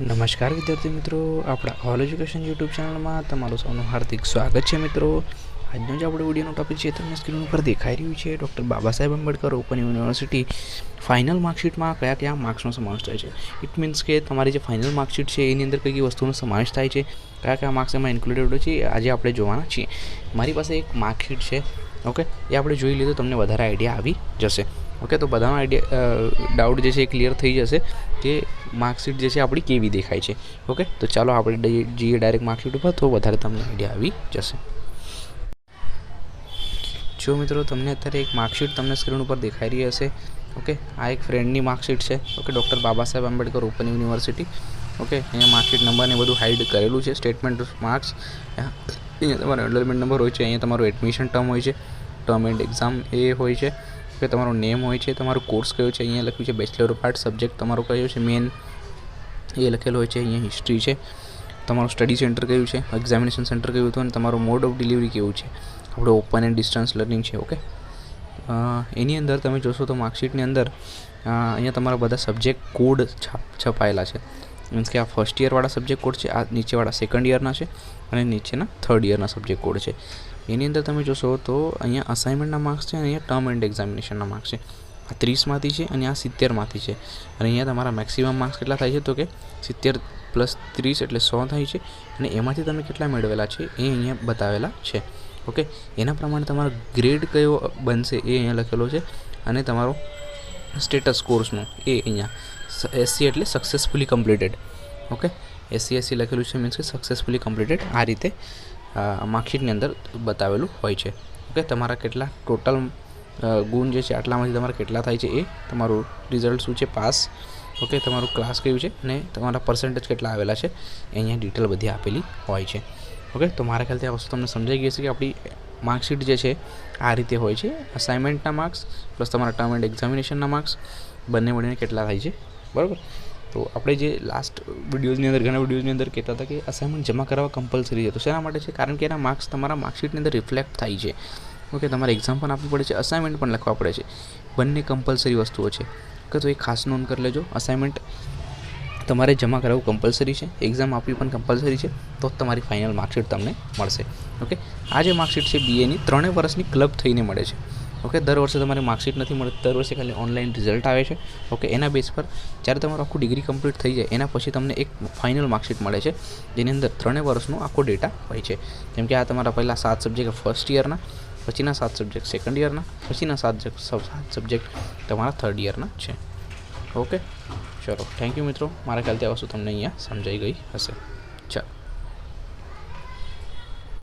નમસ્કાર વિદ્યાર્થી મિત્રો, આપણા ઓલ એજ્યુકેશન યુટ્યુબ ચેનલમાં તમારું સૌનું હાર્દિક સ્વાગત છે મિત્રો. આજનો જે આપણો વિડીયોનો ટોપિક છે તમને સ્ક્રીન ઉપર દેખાઈ રહ્યું છે. Doctor Baba Saheb Ambedkar Open University final માર્કશીટમાં કયા કયા માર્ક્સનો સમાવેશ થાય છે? ઇટ મીન્સ કે તમારી જે ફાઇનલ માર્કશીટ છે, એની અંદર કઈ કઈ વસ્તુનો સમાવેશ થાય છે? કયા કયા માર્ક્સ એમાં ઇન્ક્લુડેડ છે આજે આપણે જોવાના છીએ. મારી પાસે એક માર્કશીટ છે ઓકે એ આપણે જોઈ લીધું, તમને વધારે આઈડિયા આવી જશે. ઓકે, તો બધાનો આઈડિયા ડાઉટ જે છે એ ક્લિયર થઈ જશે કે માર્કશીટ જે છે આપણી કેવી દેખાય છે. ઓકે, તો ચાલો આપણે જઈએ ડાયરેક્ટ માર્કશીટ ઉપર તો વધારે તમને આઈડિયા આવી જશે. જો મિત્રો, તમને અત્યારે એક માર્કશીટ તમને સ્ક્રીન ઉપર દેખાઈ રહી હશે. ઓકે, આ એક ફ્રેન્ડની માર્કશીટ છે. Okay Doctor Baba Saheb Ambedkar Open University okay, અહીંયા માર્કશીટ નંબર ને બધું હાઇડ કરેલું છે સ્ટેટમેન્ટ ઓફ માર્ક્સ અહીંયા તમારો એનરોલમેન્ટ નંબર હોય છે, અહીંયા તમારું એડમિશન ટર્મ હોય છે ટર્મ એન્ડ એક્ઝામ એ હોય છે. કે તમારો નેમ હોય છે, તમારો કોર્સ કયો છે, અહીંયા લખ્યું છે બેચલર ઓફ આર્ટ સબ્જેક્ટ તમારો કયો છે મેન એ લખેલો હોય છે, અહીંયા હિસ્ટ્રી છે. તમારું સ્ટડી સેન્ટર કયું છે એક્ઝામિનેશન સેન્ટર કયું હતું, અને તમારું મોડ ઓફ ડિલિવરી કેવું છે. આપણો ઓપન એન્ડ ડિસ્ટન્સ લર્નિંગ છે ઓકે એની અંદર તમે જોશો તો માર્કશીટની અંદર અહીંયા તમારા બધા સબ્જેક્ટ કોડ છાપ, છપાયેલા છે. મીન્સ કે આ ફર્સ્ટ યરવાળા સબ્જેક્ટ કોડ છે, આ નીચેવાળા સેકન્ડ યરના છે, અને નીચેના થર્ડ યરના સબ્જેક્ટ કોડ છે. એની અંદર તમે જોશો તો અહીંયા અસાઇનમેન્ટના માર્ક્સ છે અને અહીંયા ટર્મ એન્ડ એક્ઝામિનેશનના માર્ક્સ છે. આ ત્રીસમાંથી છે અને આ સિત્તેરમાંથી છે. અને અહીંયા તમારા મેક્સિમમ માર્ક્સ કેટલા થાય છે તો કે સિત્તેર પ્લસ ત્રીસ એટલે સો થાય છે અને એમાંથી તમે કેટલા મેળવેલા છે એ અહીંયા બતાવેલા છે. ઓકે? એના પ્રમાણે તમારો ગ્રેડ કયો બનશે એ અહીંયા લખેલો છે અને તમારો સ્ટેટસ કોર્સનું એ અહીંયા એસસી એટલે successfully completed okay? SC SC લખેલું છે મીન્સ કે સક્સેસફુલી કમ્પ્લીટેડ આ રીતે માર્કશીટની અંદર બતાવેલું હોય છે. ઓકે, તમારા કેટલા ટોટલ ગુણ જે છે, આટલામાંથી તમારા કેટલા થાય છે એ તમારું રિઝલ્ટ શું છે, પાસ? ઓકે, તમારું ક્લાસ કયું છે અને તમારા પર્સન્ટેજ કેટલા આવેલા છે, અહીંયા ડિટેલ બધી આપેલી હોય છે. ઓકે, તો મારા ખ્યાલથી આ વસ્તુ તમને સમજાઈ ગઈ છે કે આપણી માર્કશીટ જે છે, આ રીતે હોય છે. અસાઇનમેન્ટના માર્ક્સ પ્લસ તમારા ટર્મ એન્ડ એક્ઝામિનેશનના માર્ક્સ બંને મળીને કેટલા થાય છે? બરાબર? તો આપણે જે લાસ્ટ વિડીયોઝની અંદર, ઘણા વિડીયોઝની અંદર કહેતા હતા કે અસાઇનમેન્ટ જમા કરાવવા કમ્પલસરી છે. તો શેના માટે છે? કારણ કે એના માર્ક્સ તમારા માર્કશીટની અંદર રિફ્લેક્ટ થાય છે. ઓકે તમારે એક્ઝામ પણ આપવી પડે છે અસાઇનમેન્ટ પણ લખવા પડે છે. બંને કમ્પલસરી વસ્તુઓ છે. કે તો એ ખાસ નોંધ કરી લેજો. અસાઇનમેન્ટ તમારે જમા કરાવવું કમ્પલસરી છે. એક્ઝામ આપવી પણ કમ્પલસરી છે. તો જ તમારી ફાઇનલ માર્કશીટ તમને મળશે. ઓકે આ જે માર્કશીટ છે બીએની ત્રણેય વર્ષની ક્લબ થઈને મળે છે. ઓકે, દર વર્ષે તમારે માર્કશીટ નથી મળતી, દર વર્ષે ખાલી ઓનલાઈન રિઝલ્ટ આવે છે. ઓકે, એના બેઝ પર જ્યારે તમારું આખું ડિગ્રી કમ્પ્લીટ થઈ જાય, એના પછી તમને એક ફાઇનલ માર્કશીટ મળે છે, જેની અંદર ત્રણેય વર્ષનો આખો ડેટા હોય છે. જેમ કે આ તમારા પહેલાં સાત સબ્જેક્ટ ફર્સ્ટ યરના પછીના સાત સબ્જેક્ટ સેકન્ડ યરના પછીના સાત સાત સબ્જેક્ટ તમારા થર્ડ યરના છે. ઓકે, ચલો થેન્ક યુ મિત્રો. મારા ખ્યાલથી આ વસ્તુ તમને અહીંયા સમજાઈ ગઈ હશે. ચાલો.